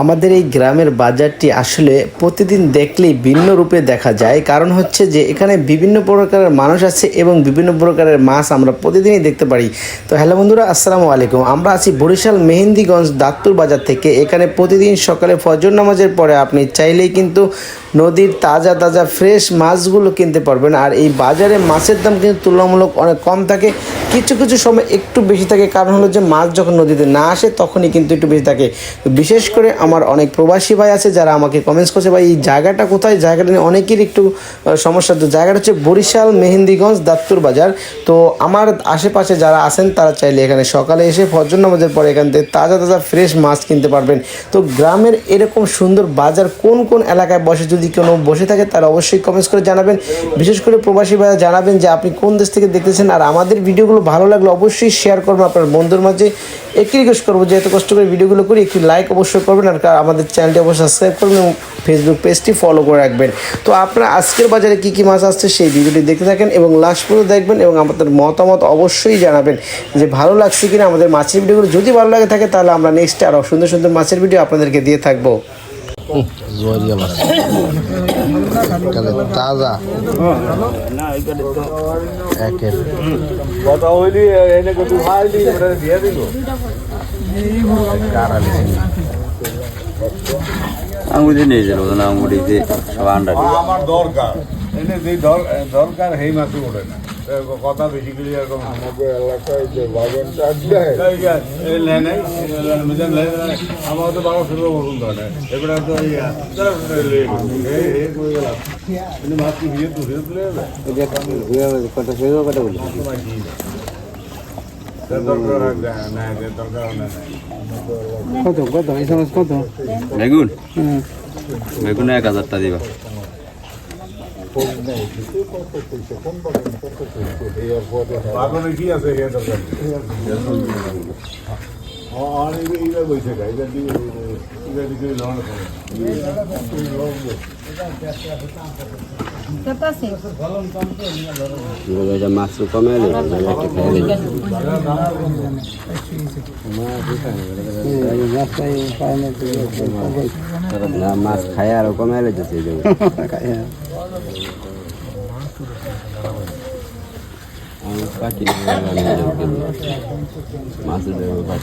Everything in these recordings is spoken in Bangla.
আমাদের এই গ্রামের বাজারটি আসলে প্রতিদিন দেখলেই ভিন্ন রূপে দেখা যায়। কারণ হচ্ছে যে এখানে বিভিন্ন প্রকারের মানুষ আছে এবং বিভিন্ন প্রকারের মাছ আমরা প্রতিদিনই দেখতে পারি। তো হ্যালো বন্ধুরা, আসসালামু আলাইকুম। আমরা আছি বরিশাল মেহেন্দিগঞ্জ দাত্তুর বাজার থেকে। এখানে প্রতিদিন সকালে ফজর নামাজের পরে আপনি চাইলেই কিন্তু নদীর তাজা তাজা ফ্রেশ মাছগুলো কিনতে পারবেন। আর এই বাজারে মাছের দাম কিন্তু তুলনামূলক অনেক কম থাকে। কিছু কিছু সময় একটু বেশি থাকে। কারণ হলো যে মাছ যখন নদীতে না আসে, তখনই কিন্তু একটু বেশি থাকে। বিশেষ করে আমার অনেক প্রবাসী ভাই আছে যারা আমাকে কমেন্টস করছে, ভাই, এই জায়গাটা কোথায়? জায়গাটা নিয়ে অনেকের একটু সমস্যা। তো জায়গাটা হচ্ছে বরিশাল মেহেন্দিগঞ্জ দাত্তুর বাজার। তো আমার আশেপাশে যারা আছেন, তারা চাইলে এখানে সকালে এসে ফজর নামাজের পরে এখান থেকে তাজা তাজা ফ্রেশ মাছ কিনতে পারবেন। তো গ্রামের এরকম সুন্দর বাজার কোন কোন এলাকায় বসে যদি কোনো বসে থাকে তারা অবশ্যই কমেন্টস করে জানাবেন। বিশেষ করে প্রবাসী ভাইরা জানাবেন যে, আপনি কোন দেশ থেকে দেখতেছেন? আর আমাদের ভিডিওগুলো ভালো লাগলে অবশ্যই শেয়ার করবেন। আপনার বন্ধুর মাঝে একটি রিকোয়েস্ট করব যে, এত কষ্ট করে ভিডিওগুলো করি, একটি লাইক অবশ্যই করবেন। আর আমাদের চ্যানেলটি অবশ্যই সাবস্ক্রাইব করবেন এবং ফেসবুক পেজটি ফলো করে রাখবেন। তো আপনারা আজকের বাজারে কী কী মাছ আসছে সেই ভিডিওটি দেখতে থাকেন এবং লাস্ট পর্যন্ত দেখবেন এবং আমাদের মতামত অবশ্যই জানাবেন যে, ভালো লাগছে কিনা আমাদের মাছের ভিডিওগুলো। যদি ভালো লাগে থাকে, তাহলে আমরা নেক্সট আরও সুন্দর সুন্দর মাছের ভিডিও আপনাদেরকে দিয়ে থাকব। জোয়ারিয়া মাছ তাজা। একের আঙুলি নিয়ে যাব না আঙুলি দিয়ে সব আন্ডা আমার দরকার। এনে যে দরকার, সেই মাছ ওঠে না। কথা করে এরকম। আমাদের এলাকায় যে বাগানটা আমার তো এই, চলো, এই, এই, এই করে গেলাম। কিন্তু মাছ কি ভিজে তুলে তুলে যাবে? সে দরকার হয় না, সে দরকার হয় না। কত কত এই সময় কত? বেগুন? বেগুন এক হাজারটা দিবা। এর দরকার আর এই এই বইছে গাই এটা দিয়ে এটা দিয়ে লোন করে মাছ কমে এলে একটা খেয়ে নিই। রাস্তায় পায়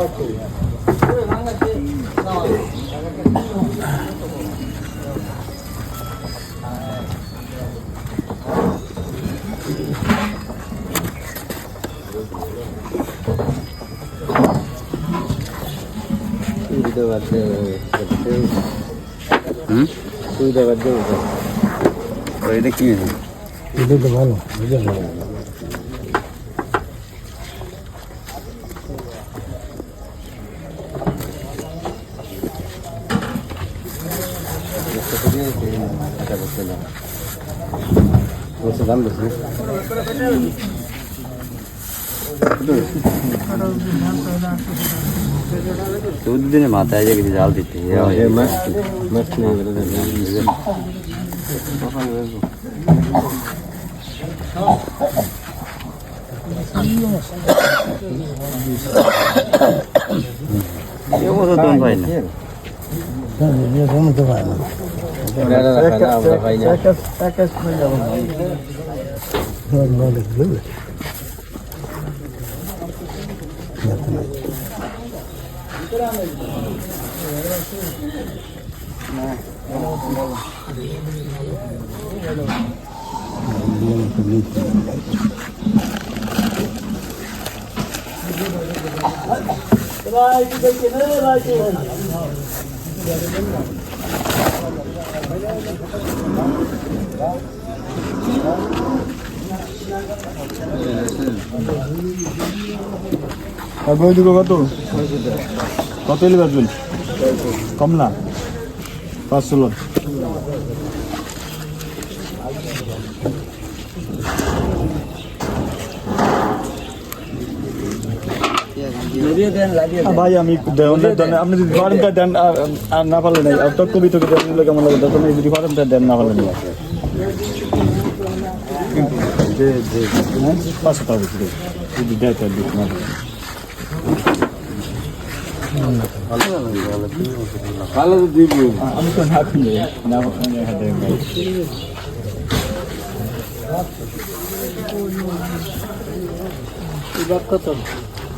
না না মাছ খায় আর কমে এলে তো সেই জন্য আমি পাখি মাছের দেবো পাখি বলতেছে ওরা। হুম তো এটা কি হয়েছে? এটা তো ভালো বুঝলেন চৌদ্দ দিনে মাথায় যে কিছু জাল দিতে এবছর দম পাই না তো পায় না আর বই দুটো কত? কত এলে বেচবেন কম না পাঁচশো লোক ভাই আমি দেন দেন আপনি যদি ফার্মটা দেন আর না পারলে নাই। আর তো কবি তোকে দেন নিলে কেমন লাগে? আপনি যদি ফার্মটা দেন না পারলে নাই। হ্যাঁ, পাঁচশো টাকা বিক্রি যদি দেয় তাহলে দিই তোমার ভালো দিব। আমি তো না খুঁজে না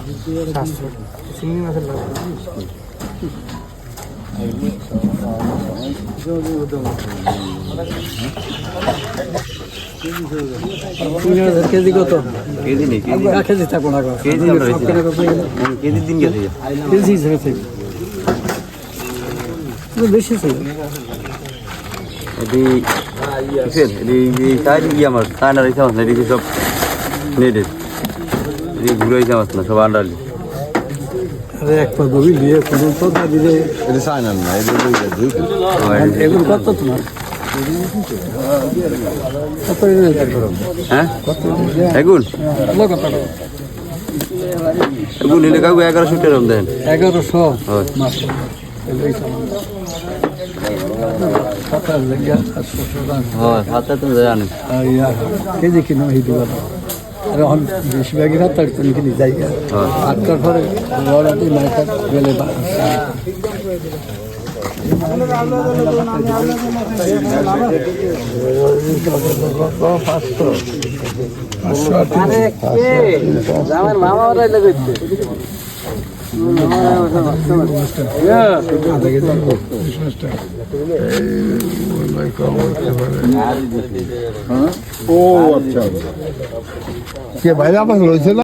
খুঁজে হাতে ভাই কেজি কত কেজি নেই কেজি কেজি থাকব না কেজি কেজির দিন গেছে কেজি হিসেবে থাকবে বেশি ছিল সব নেটের এদিকে ঘুরে হয়েছে আমার না সব আন্ডারলি। আরে এক পা গভীর দিয়ে কোনো কথা দিলে এটা চায় না এটা দুই এগুলো কত তোমার? কত রেঞ্জ করো হ্যাঁ? এগুন? এগুন নিলে কাকু এগারোশো টাকা দেন। এগারোশো? হয়। সাতটা তুমি জানেন কেজি কিনো এই এখন বেশিরভাগই রাত তুমি কিনি যাই। হয় আটটার পরে দিয়ে মাইটা গেলে আমার মামা লাগাইছে কে বাইরে আবার রয়েছে